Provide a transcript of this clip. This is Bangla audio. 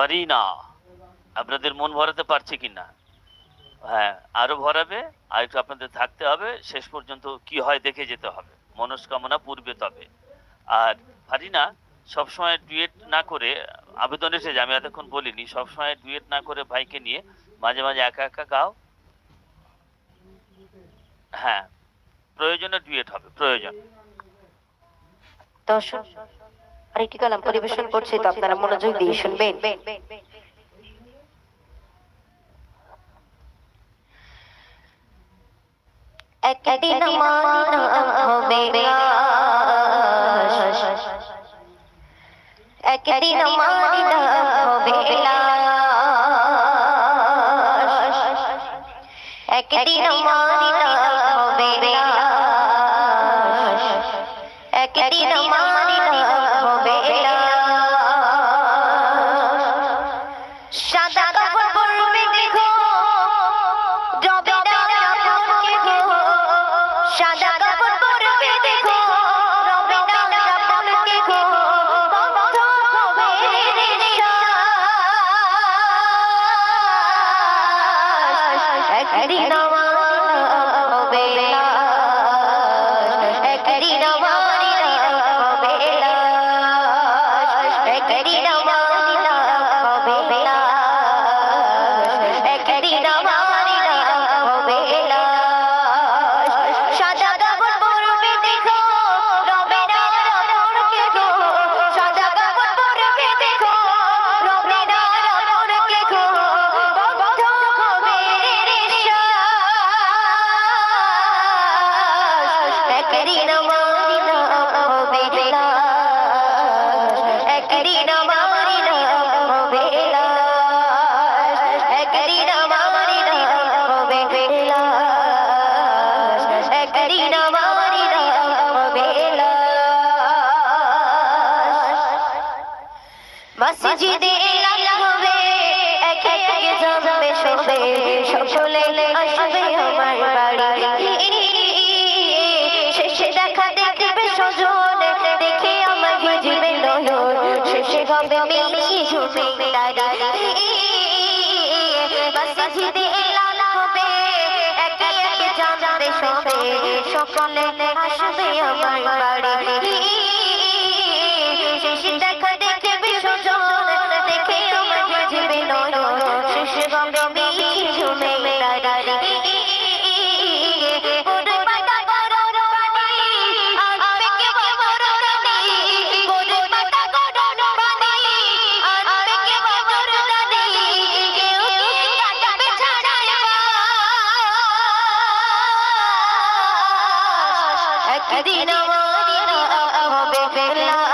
ফারিনা আপনাদের মন ভরাতে পারছে কিনা? হ্যাঁ আরও ভরাবে, আর একটু আপনাদের থাকতে হবে, শেষ পর্যন্ত কি হয় দেখে যেতে হবে। মনস্কামনা পূর্বে তবে। আর ফারিনা সবসময় ডুয়েট না করে, আবেদন এসেছে আমি এতক্ষণ বলিনি সবসময় ডুয়েট না করে ভাইকে নিয়ে মাঝে মাঝে একা একা গাও। হ্যাঁ প্রয়োজনে ডুয়েট হবে, প্রয়োজন। দর্শক আরেকটি কালাম পরিবেশন করছে তো আপনারা মনোযোগ দিয়ে শুনবেন। একদিন হবে একদিন হবে একদিন হবে। একদিন নিঃশ্বাস একদিন আমার মসজিদে হবে, একে একে যাবে সবে সকলে আসবে আমার বাড়ি। শেষে দেখা দেখবে সজন দেখে আমার বুঝবে সকলে আসবে আমার বাড়ি। একদিন আমার হবে ফেলা।